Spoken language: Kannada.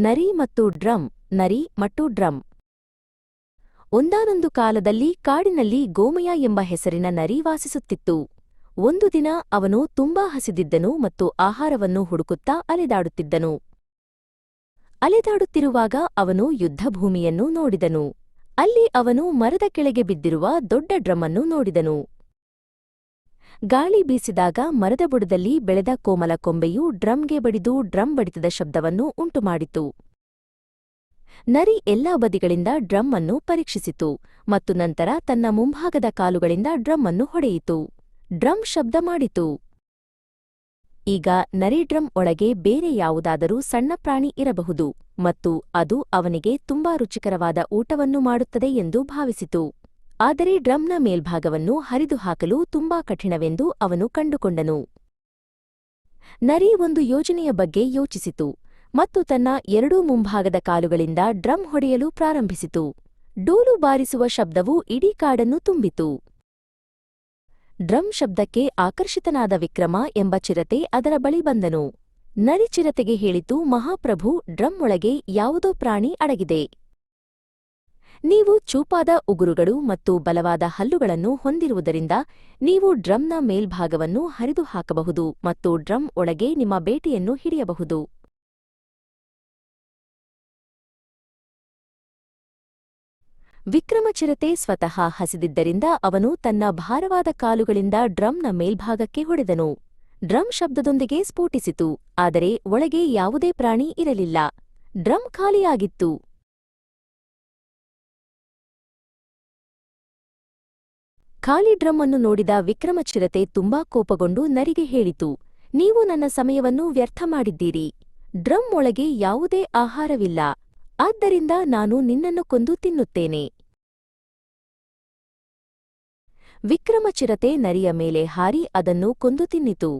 ನರಿ ಮತ್ತು ಡ್ರಮ್, ನರಿ ಮತ್ತು ಡ್ರಮ್. ಒಂದಾನೊಂದು ಕಾಲದಲ್ಲಿ ಕಾಡಿನಲ್ಲಿ ಗೋಮಯ ಎಂಬ ಹೆಸರಿನ ನರಿ ವಾಸಿಸುತ್ತಿತ್ತು. ಒಂದು ದಿನ ಅವನು ತುಂಬಾ ಹಸಿದಿದ್ದನು ಮತ್ತು ಆಹಾರವನ್ನು ಹುಡುಕುತ್ತಾ ಅಲೆದಾಡುತ್ತಿದ್ದನು. ಅಲೆದಾಡುತ್ತಿರುವಾಗ ಅವನು ಯುದ್ಧಭೂಮಿಯನ್ನು ನೋಡಿದನು. ಅಲ್ಲಿ ಅವನು ಮರದ ಕೆಳಗೆ ಬಿದ್ದಿರುವ ದೊಡ್ಡ ಡ್ರಮ್ಮನ್ನು ನೋಡಿದನು. ಗಾಳಿ ಬೀಸಿದಾಗ ಮರದ ಬುಡದಲ್ಲಿ ಬೆಳೆದ ಕೋಮಲ ಕೊಂಬೆಯು ಡ್ರಮ್ಗೆ ಬಡಿದು ಡ್ರಮ್ ಬಡಿತದ ಶಬ್ದವನ್ನು ಉಂಟುಮಾಡಿತು. ನರಿ ಎಲ್ಲಾ ಬದಿಗಳಿಂದ ಡ್ರಮ್ ಅನ್ನು ಪರೀಕ್ಷಿಸಿತು ಮತ್ತು ನಂತರ ತನ್ನ ಮುಂಭಾಗದ ಕಾಲುಗಳಿಂದ ಡ್ರಮ್ ಅನ್ನು ಹೊಡೆಯಿತು. ಡ್ರಮ್ ಶಬ್ದ ಮಾಡಿತು. ಈಗ ನರಿ ಡ್ರಮ್ ಒಳಗೆ ಬೇರೆ ಯಾವುದಾದರೂ ಸಣ್ಣ ಪ್ರಾಣಿ ಇರಬಹುದು ಮತ್ತು ಅದು ಅವನಿಗೆ ತುಂಬಾ ರುಚಿಕರವಾದ ಊಟವನ್ನು ಮಾಡುತ್ತದೆ ಎಂದು ಭಾವಿಸಿತು. ಆದರೆ ಡ್ರಮ್ನ ಮೇಲ್ಭಾಗವನ್ನು ಹರಿದುಹಾಕಲು ತುಂಬಾ ಕಠಿಣವೆಂದು ಅವನು ಕಂಡುಕೊಂಡನು. ನರಿ ಒಂದು ಯೋಜನೆಯ ಬಗ್ಗೆ ಯೋಚಿಸಿತು ಮತ್ತು ತನ್ನ ಎರಡೂ ಮುಂಭಾಗದ ಕಾಲುಗಳಿಂದ ಡ್ರಮ್ ಹೊಡೆಯಲು ಪ್ರಾರಂಭಿಸಿತು. ಡೋಲು ಬಾರಿಸುವ ಶಬ್ದವು ಇಡೀ ಕಾಡನ್ನು ತುಂಬಿತು. ಡ್ರಮ್ ಶಬ್ದಕ್ಕೆ ಆಕರ್ಷಿತನಾದ ವಿಕ್ರಮ ಎಂಬ ಚಿರತೆ ಅದರ ಬಳಿ ಬಂದನು. ನರಿ ಚಿರತೆಗೆ ಹೇಳಿತು, ಮಹಾಪ್ರಭು, ಡ್ರಮ್ ಒಳಗೆ ಯಾವುದೋ ಪ್ರಾಣಿ ಅಡಗಿದೆ. ನೀವು ಚೂಪಾದ ಉಗುರುಗಳು ಮತ್ತು ಬಲವಾದ ಹಲ್ಲುಗಳನ್ನು ಹೊಂದಿರುವುದರಿಂದ ನೀವು ಡ್ರಮ್ನ ಮೇಲ್ಭಾಗವನ್ನು ಹರಿದು ಹಾಕಬಹುದು ಮತ್ತು ಡ್ರಮ್ ಒಳಗೆ ನಿಮ್ಮ ಬೇಟೆಯನ್ನು ಹಿಡಿಯಬಹುದು. ವಿಕ್ರಮಚಿರತೆ ಸ್ವತಃ ಹಸಿದಿದ್ದರಿಂದ ಅವನು ತನ್ನ ಭಾರವಾದ ಕಾಲುಗಳಿಂದ ಡ್ರಮ್ನ ಮೇಲ್ಭಾಗಕ್ಕೆ ಹೊಡೆದನು. ಡ್ರಮ್ ಶಬ್ದದೊಂದಿಗೆ ಸ್ಫೋಟಿಸಿತು, ಆದರೆ ಒಳಗೆ ಯಾವುದೇ ಪ್ರಾಣಿ ಇರಲಿಲ್ಲ. ಡ್ರಮ್ ಖಾಲಿಯಾಗಿತ್ತು. ಖಾಲಿ ಡ್ರಮ್ ಅನ್ನು ನೋಡಿದ ವಿಕ್ರಮಚಿರತೆ ತುಂಬಾ ಕೋಪಗೊಂಡು ನರಿಗೆ ಹೇಳಿತು, ನೀವು ನನ್ನ ಸಮಯವನ್ನು ವ್ಯರ್ಥ ಮಾಡಿದ್ದೀರಿ. ಡ್ರಮ್ ಒಳಗೆ ಯಾವುದೇ ಆಹಾರವಿಲ್ಲ. ಆದ್ದರಿಂದ ನಾನು ನಿನ್ನನ್ನು ಕೊಂದು ತಿನ್ನುತ್ತೇನೆ. ವಿಕ್ರಮಚಿರತೆ ನರಿಯ ಮೇಲೆ ಹಾರಿ ಅದನ್ನು ಕೊಂದು ತಿನ್ನಿತು.